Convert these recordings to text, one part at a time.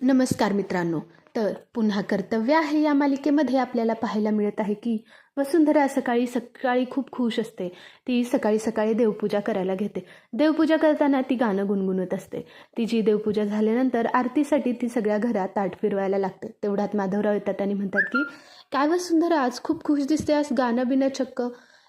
नमस्कार मित्रांनो. तर पुन्हा कर्तव्य आहे या मालिकेमध्ये आपल्याला पाहायला मिळत आहे की वसुंधरा सकाळी सकाळी खूप खुश असते. ती सकाळी सकाळी देवपूजा करायला घेते. देवपूजा करताना ती गाणं गुणगुणत असते. तिची देवपूजा झाल्यानंतर आरतीसाठी ती सगळ्या घरात ताट फिरवायला लागते. तेवढ्यात माधवराव येतात आणि म्हणतात की काय वसुंधरा आज खूप खुश दिसते आज गाणं बिणं चक्क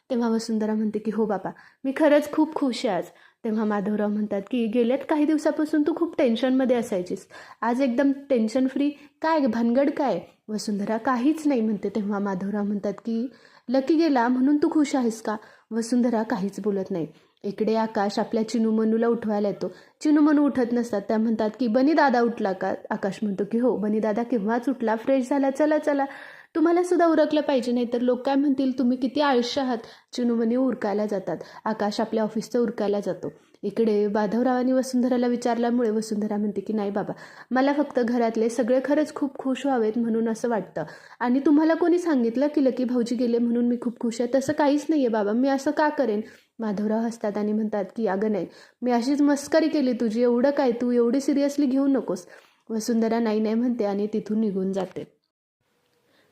तेव्हा वसुंधरा म्हणते की हो बाबा मी खरंच खूप खुश आहे आज. तेव्हा माधवराव म्हणतात की गेल्यात काही दिवसापासून तू खूप टेन्शनमध्ये असायचीस. आज एकदम टेन्शन फ्री. काय भानगड काय? वसुंधरा काहीच नाही म्हणते. तेव्हा माधवराव म्हणतात की लकी गेला म्हणून तू खुश आहेस का? वसुंधरा काहीच बोलत नाही. इकडे आकाश आपल्या चिनूमनूला उठवायला येतो. चिनूमनू उठत नसतात. त्या म्हणतात की बनी दादा उठला का? आकाश म्हणतो की हो बनी दादा केव्हाच उठला? फ्रेश झाला चला चला. तुम्हाला सुद्धा उरकलं पाहिजे नाही तर लोक काय म्हणतील तुम्ही किती आयुष्य आहात? चिनूमनी उरकायला जातात. आकाश आपल्या ऑफिसचं उरकायला जातो. इकडे माधवरावांनी वसुंधराला विचारल्यामुळे वसुंधरा म्हणते की नाही बाबा मला फक्त घरातले सगळे खरंच खूप खुश व्हावेत म्हणून असं वाटतं. आणि तुम्हाला कोणी सांगितलं की लकी भाऊजी गेले म्हणून मी खूप खुश आहे? तसं काहीच नाही आहे बाबा मी असं का करेन? माधवराव हसतात आणि म्हणतात की अगं नाही मी अशीच मस्करी केली तुझी एवढं काय तू एवढी सिरियसली घेऊ नकोस. वसुंधरा नाही नाही म्हणते आणि तिथून निघून जाते.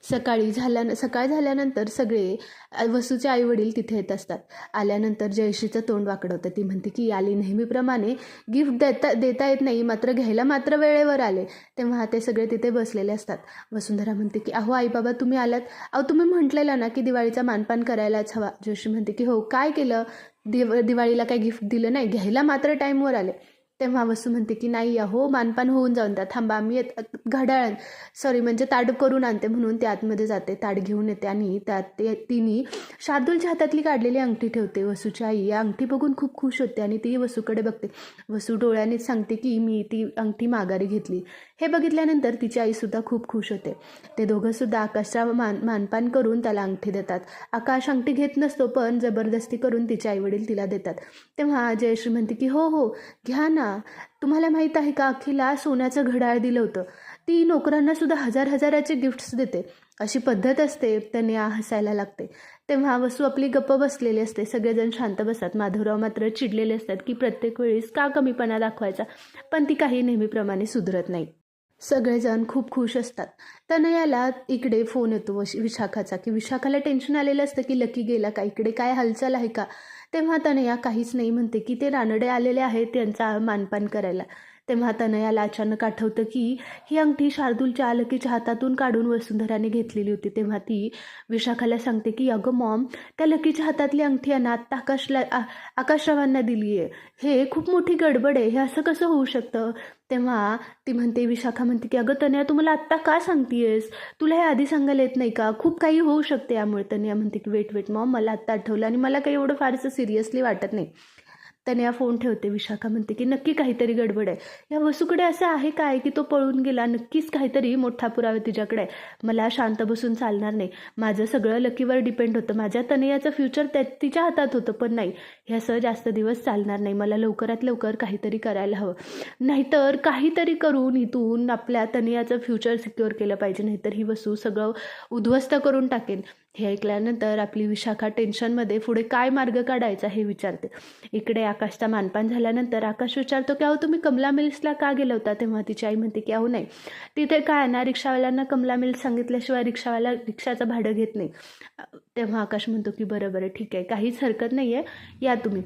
सकाळी झाल्या सकाळ झाल्यानंतर सगळे वसूचे आई वडील तिथे येत असतात. आल्यानंतर जयश्रीचं तोंड वाकडवतं ती म्हणते की आली नेहमीप्रमाणे गिफ्ट देता देता येत नाही मात्र घ्यायला मात्र वेळेवर आले. तेव्हा ते सगळे तिथे बसलेले असतात. वसुंधरा म्हणते की अहो आई बाबा तुम्ही आलात. अहो तुम्ही म्हटलेलं ना की दिवाळीचा मानपान करायलाच हवा. जोशी म्हणते की हो काय केलं? दिव दिवाळीला काही गिफ्ट दिलं नाही? घ्यायला मात्र टाईमवर आले. तेव्हा वसू म्हणते की नाही अहो मानपान होऊन जाऊन त्या थांबा मी येत- घड्याळ सॉरी म्हणजे ताट करून आणते म्हणून ते आतमध्ये जाते ताट घेऊन येते आणि त्यात ते तिने शार्दूलच्या हातातली काढलेली अंगठी ठेवते. वसूची आई या अंगठी बघून खूप खुश होते आणि ती वसूकडे बघते. वसू डोळ्यानेच सांगते की मी ती अंगठी माघारी घेतली. हे बघितल्यानंतर तिची आईसुद्धा खूप खुश होते. ते दोघंसुद्धा आकाशचा मान मानपान करून त्याला अंगठी देतात. आकाश अंगठी घेत नसतो पण जबरदस्ती करून तिचे आईवडील तिला देतात. तेव्हा जयश्री म्हणते की हो हो घ्या ना तुम्हाला माहीत आहे का अखिला सोन्याचं घड्याळ दिलं होतं. ती नोकरांना सुद्धा हजार हजाराचे गिफ्ट्स देते. अशी पद्धत असते त्याने हसायला लागते. तेव्हा वसू आपली गप्प बसलेली असते. सगळेजण शांत बसतात. माधवराव मात्र चिडलेले असतात की प्रत्येक वेळेस का कमीपणा दाखवायचा? पण ती काही नेहमीप्रमाणे सुधरत नाही. सगळेजण खूप खुश असतात. तनयाला इकडे फोन येतो विशाखाचा. की विशाखाला टेन्शन आलेलं असतं की लकी गेला का? इकडे काय हालचाल आहे का? तेव्हा तनया काहीच नाही म्हणते की ते रानडे आलेले आहेत त्यांचा मानपान करायला. तेव्हा तनयाला अचानक आठवतं की ही अंगठी शार्दूलच्या आलकीच्या हातातून काढून वसुंधराने घेतलेली होती. तेव्हा ती विशाखाला सांगते की अगं मॉम त्या लकीच्या हातातली अंगठी आहे ना आत्ता आकाशला आकाशरावांना दिली आहे हे खूप मोठी गडबड आहे. हे असं कसं होऊ शकतं? तेव्हा ती म्हणते विशाखा म्हणते की अगं तन्या तू मला आत्ता का सांगतेयस? तुला हे आधी सांगायला येत नाही का? खूप काही होऊ शकते यामुळे. तन्या म्हणते की वेट वेट मॉम मला आत्ता आठवलं आणि मला काही एवढं फारसं सिरियसली वाटत नाही. तनया फोन ठेवते विशाखा म्हणते की नक्की काहीतरी गडबड आहे. या वसूकडे असं आहे काय की तो पळून गेला नक्कीच काहीतरी मोठा पुरावा तिच्याकडे आहे. मला शांत बसून चालणार नाही. माझं सगळं लकीवर डिपेंड होतं. माझ्या तनयाचं फ्युचर त्या तिच्या हातात होतं पण नाही. हे असं जास्त दिवस चालणार नाही. मला लवकरात लवकर काहीतरी करायला हवं. नाहीतर काहीतरी करून इथून आपल्या तनयाचं फ्युचर सिक्युअर केलं पाहिजे. नाहीतर ही वस्तू सगळं उद्ध्वस्त करून टाकेन. हे ऐकल्यानंतर आपली विशाखा टेन्शनमध्ये पुढे काय मार्ग काढायचा हे विचारते. इकडे आकाशचा मानपान झाल्यानंतर आकाश विचारतो की अहो तुम्ही कमला मिल्सला का गेला होता? तेव्हा तिची आई म्हणते की अहो नाही. तिथे काय ना रिक्षावाल्यांना कमला मिल्स सांगितल्याशिवाय रिक्षावाला रिक्षाचं भाडं घेत नाही. तेव्हा आकाश म्हणतो की बरं बरं ठीक आहे. काहीच हरकत नाही आहे या तुम्ही.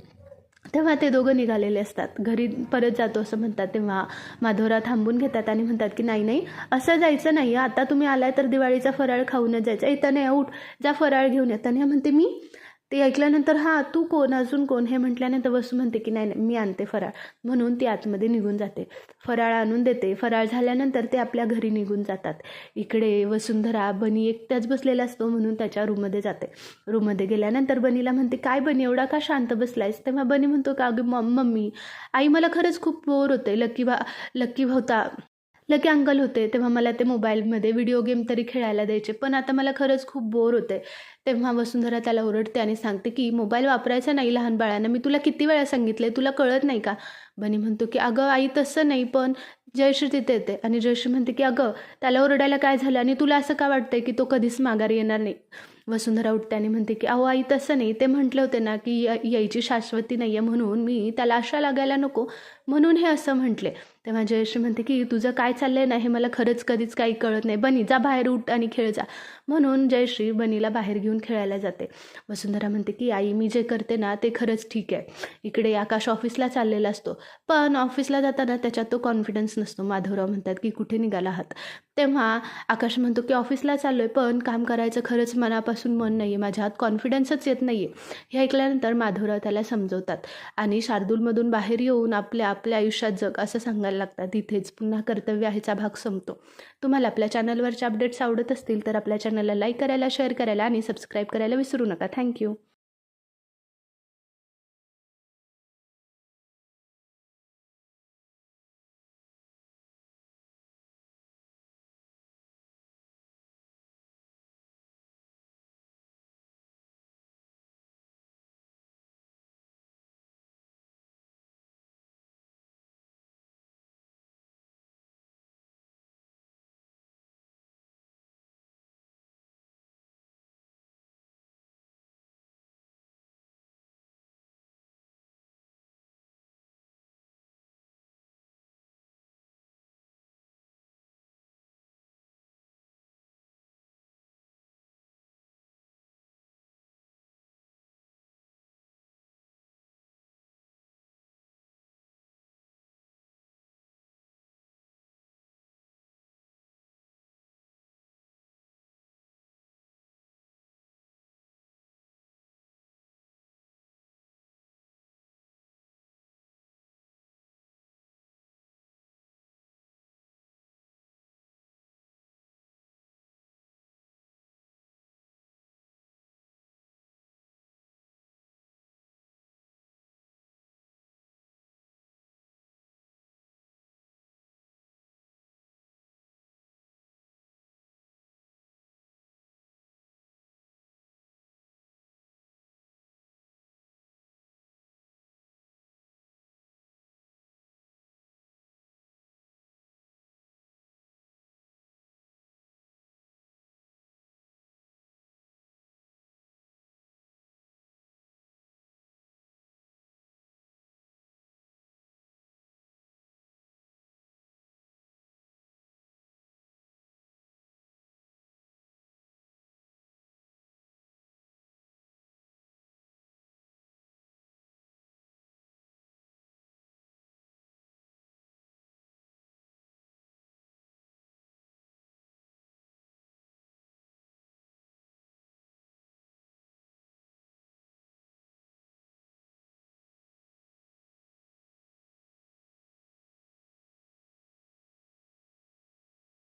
तेव्हा ते दोघं निघालेले असतात. घरी परत जातो असं म्हणतात. तेव्हा माधवरा थांबून घेतात आणि म्हणतात की नाही नाही असं जायचं नाही आता तुम्ही आलाय तर दिवाळीचा फराळ खाऊनच जायचं. येताना उठ जा फराळ घेऊन येताना म्हणते मी ते ऐकल्यानंतर हां तू कोण? अजून कोण? हे म्हटल्यानंतर वसू म्हणते की नाही नाही मी आणते फराळ. म्हणून ती आतमध्ये निघून जाते. फराळ आणून देते. फराळ झाल्यानंतर ते आपल्या घरी निघून जातात. इकडे वसुंधरा बनी एकट्याच बसलेला असतो म्हणून त्याच्या रूममध्ये जाते. रूममध्ये गेल्यानंतर बनीला म्हणते काय बनी एवढा का शांत बसलायस? तेव्हा बनी म्हणतो का अगं मम्मी आई मला खरंच खूप बोर होते लकी भा लकी भावता लकी अंकल होते तेव्हा मला ते मोबाईलमध्ये व्हिडिओ गेम तरी खेळायला द्यायचे. पण आता मला खरंच खूप बोर होते तेव्हा वसुंधरा त्याला ओरडते आणि सांगते की मोबाईल वापरायचा नाही लहान बाळांना. मी तुला किती वेळा सांगितलं तुला कळत नाही का? बनी म्हणतो की अगं आई तसं नाही पण जयश्री तिथे येते. आणि जयश्री म्हणते की अगं त्याला ओरडायला काय झालं? आणि तुला असं का वाटतंय की तो कधीच माघारी येणार नाही? वसुंधरा उठते आणि म्हणते की अहो आई तसं नाही. ते म्हटले होते ना की यायची शाश्वती नाही आहे म्हणून मी त्याला आशा लागायला नको. म्हणून हे असं म्हटले. तेव्हा जयश्री म्हणते की तुझं काय चाललंय ना हे मला खरंच कधीच काही कळत नाही. बनी जा बाहेर उठ आणि खेळ जा. म्हणून जयश्री बनीला बाहेर घेऊन खेळायला जाते. वसुंधरा म्हणते की आई मी जे करते ना ते खरंच ठीक आहे. इकडे आकाश ऑफिसला चाललेला असतो. पण ऑफिसला जाताना त्याच्यात तो कॉन्फिडन्स नसतो. माधवराव म्हणतात की कुठे निघाला आहात? तेव्हा आकाश म्हणतो की ऑफिसला चाललो आहे पण काम करायचं खरंच मनापासून मन नाही आहे माझ्या हात कॉन्फिडन्सच येत नाही आहे हे ऐकल्यानंतर माधवराव त्याला समजवतात आणि शार्दूलमधून बाहेर येऊन आपल्या आपल्या आयुष्यात जग असं सांगायला लागतात. तिथेच पुन्हा कर्तव्य आहेचा भाग संपतो. तुम्हाला आपल्या चॅनलवरचे अपडेट्स आवडत असतील तर आपल्या चॅनलला लाईक करायला शेअर करायला आणि सबस्क्राईब करायला विसरू नका. थँक्यू